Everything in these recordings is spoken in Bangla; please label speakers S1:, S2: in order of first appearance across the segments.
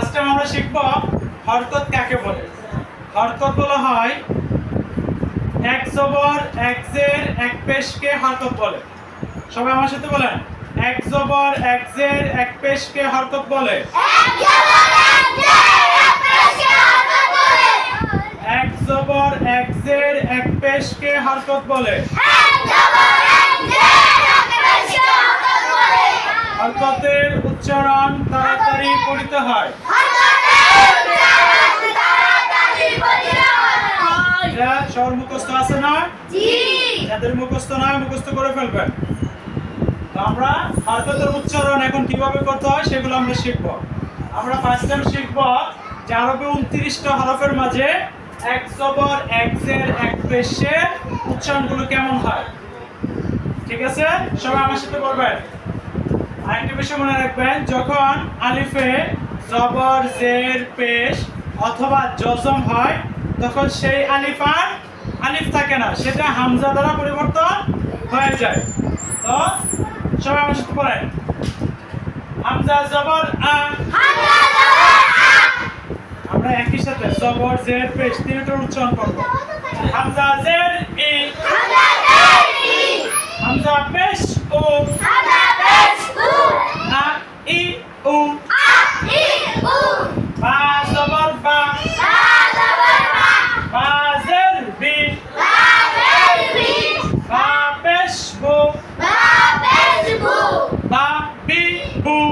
S1: ফার্স্ট আমরা শিখব হরকত কাকে বলে? হরকত বলা হয় এক জবর, এক জের, এক পেশকে হরকত বলে। সবাই আমার সাথে বলেন, এক জবর, এক জের, এক পেশকে হরকত বলে। এক জবর, এক জের, এক পেশকে হরকত বলে। হরকতের উচ্চারণ তাড়াতাড়ি পড়িতে হয়। উচ্চারণ এখন কীভাবে করতে হয় সেগুলো আমরা শিখব। আমরা ফার্স্ট টাইম শিখব যে আরবে উনত্রিশটা হরফের মাঝে এক জবর, এক কেমন হয়? ঠিক আছে? সবাই আমার সাথে বলবেন। আরেকটা বিষয় মনে রাখবেন যখন আলিফে জবর জের পেশ অথবা জজম হয় তখন সেই আলিফ আর আলিফ থাকে না। সেটা হামজা দ্বারা পরিবর্তন হয়ে যায়। তো সবাই আমার সাথে বলেন হামজা জবর আ। আমরা একই সাথে জবর জের পেশ তিনটার উচ্চারণ করব। হামজা জের ই। হামজা পেশ ও আ বু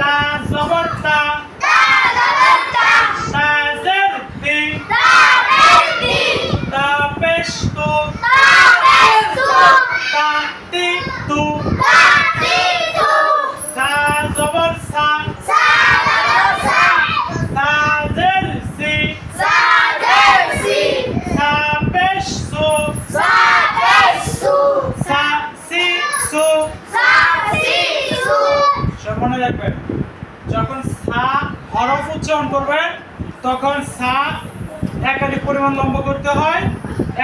S1: তা জবর তা তা জের তি তা পেশ তু তা তি তু সা জবর সা সা জের সি সা পেশ সু সা সি সু সব মনে রাখবেন যখন সা হরফ উচ্চারণ করবেন তখন সা একাধিক পরিমাণ লম্বা করতে হয়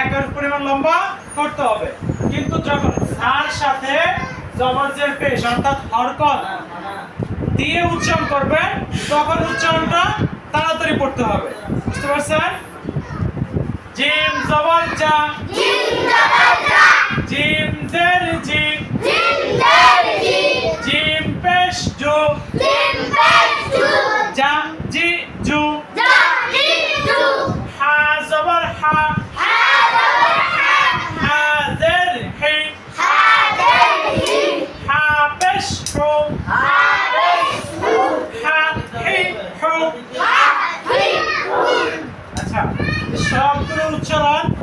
S1: একাধিক পরিমাণ লম্বা করতে হবে। কিন্তু যখন সার সাথে জবরজের পেশ অর্থাৎ হরকত দিয়ে উচ্চারণ করবেন তখন উচ্চারণটা তাড়াতাড়ি পড়তে হবে। বুঝতে পারছেন? জিম জবর জা। জিম জের জি জিম পেশ জু জা জি জু হা জবর হা হা জের হি হা পেশ হু হা হি হু আচ্ছা সবগুলো উচ্চারণ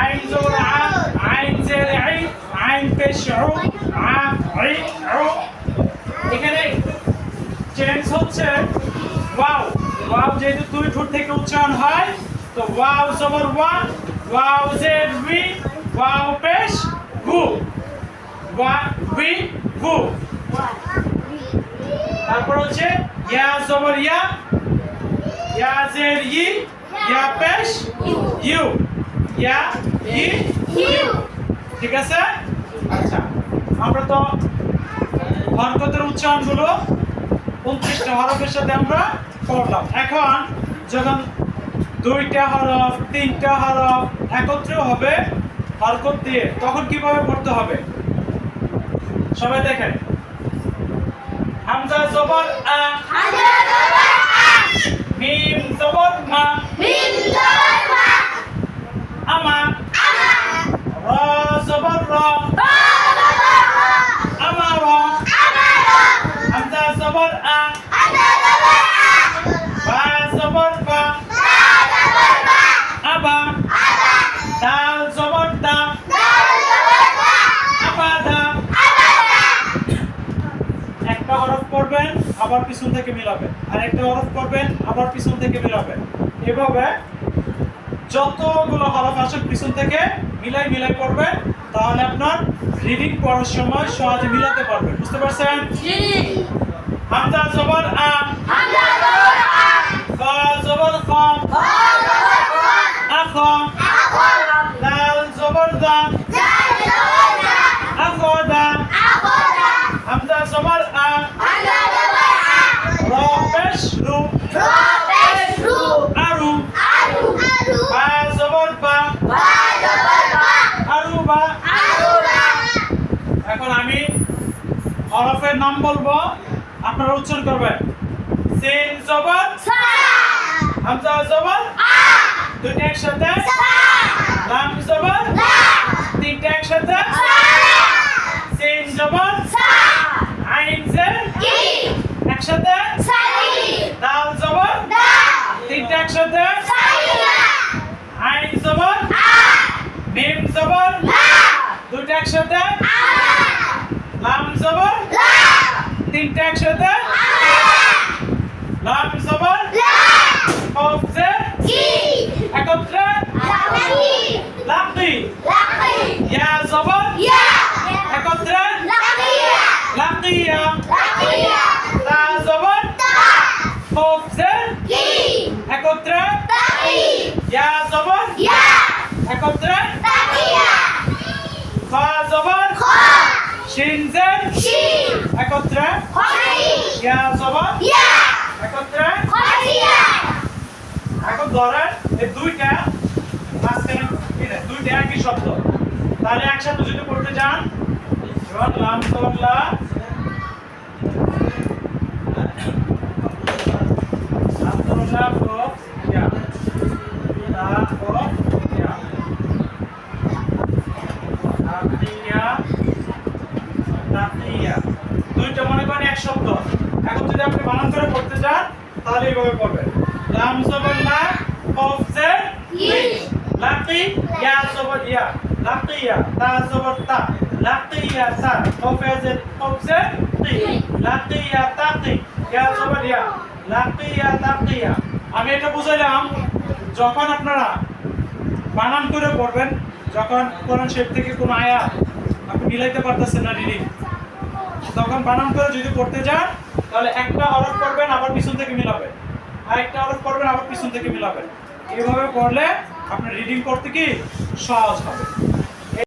S1: আইন জবর আ আইন জের আই আইন পেশ উ আ আই উ এখানে চেঞ্জ হচ্ছে ওয়াও। ওয়াও যেহেতু দুই ঠোঁট থেকে উচ্চারণ হয়, তো ওয়াও জবর ওয়া ওয়াও জের উই ওয়াও পেশ গু ওয়া উই গু তারপর হচ্ছে ইয়া জবর ইয়া ইয়া জের ই, ইয়া পেশ ইউ। ইয়া ঠিক আছে? আচ্ছা আমরা তো হরকতের উচ্চারণগুলো উনত্রিশটা হরফের সাথে আমরা করলাম। এখন যখন দুইটা হরফ তিনটা হরফ একত্রে হবে হরকত দিয়ে তখন কীভাবে পড়তে হবে? সবাই দেখেন। হামজা জবর আ। মিম জবর মা। আমা র জবর র আমা র হামজা জবর আ বা জবর বা আবা দাল জবর দা আবা দা একটা হরফ পড়বেন আবার পিছন থেকে মিলাবেন আরেকটা হরফ পড়বেন আবার পিছন থেকে মিলাবেন এভাবে যতগুলো হরফ আসে পিছন থেকে মিলাই মিলাই পড়বেন তাহলে আপনার রিডিং পড়ার সময় সহজে মিলাতে পারবেন। বুঝতে পারছেন? হামজা জবর আ। ফা জবর খ আখ দাল জবর দা আখদা হামজা জবর আ র পেশ রু আরু বা জবর বা আরু বা এখন আমি হরফের নাম বলব আপনারা উচ্চারণ করবেন। সিন জবর? হামজা জবর? দুইটা একসাথে? লাম জবর? তিনটা একসাথে? সিন জবর? আইন জের একসাথে? দাল জবর? তিনটা একসাথে? আইন জবর? মিম জবর? দুইটা একসাথে? লাম জবর তিনটা একসাথে? লাম জবর কফ একত্রে? ইয়া জবর একত্রে? লাকিয়া তা জবর কফ জের একত্রে? ইয়া জবর শিন জের একত্রে। ইয়া জবর একত্রে। এখন ধরেন এই দুইটা মাঝখানে দুইটা একই শব্দ। তাহলে একসাথে যদি পড়তে যান এবার লাম জবর লা লাম জবর লা ক ইয়া তা ক ইয়া তাকিয়া তাকিয়া দুইটা মনে করেন এক শব্দ। এখন যদি আপনি বানান করে পড়তে যান তাহলে এইভাবে পড়বেন। লাম জবর লা কফ জের লি লাকি ইয়া জবর ইয়া। লাকিয়া তা জবর তা। লাকিয়া তা কফ জের কফ জের তি। লাকিয়া তাকি ইয়া জবর ইয়া। লাকিয়া তাকিয়া আমি এটা বুঝাইলাম, যখন আপনারা বানান করে পড়বেন, যখন কোরআন শেপ থেকে কোনো আয়া আপনি মিলাইতে পারতেছেন না, রিডিং। তখন বানান করে যদি পড়তে যান, তাহলে একটা অরফ করবেন আবার পিছন থেকে মিলাবেন। আরেকটা অরফ করবেন আবার পিছন থেকে মিলাবেন। এইভাবে পড়লে আপনার রিডিং করতে কি সহজ হবে।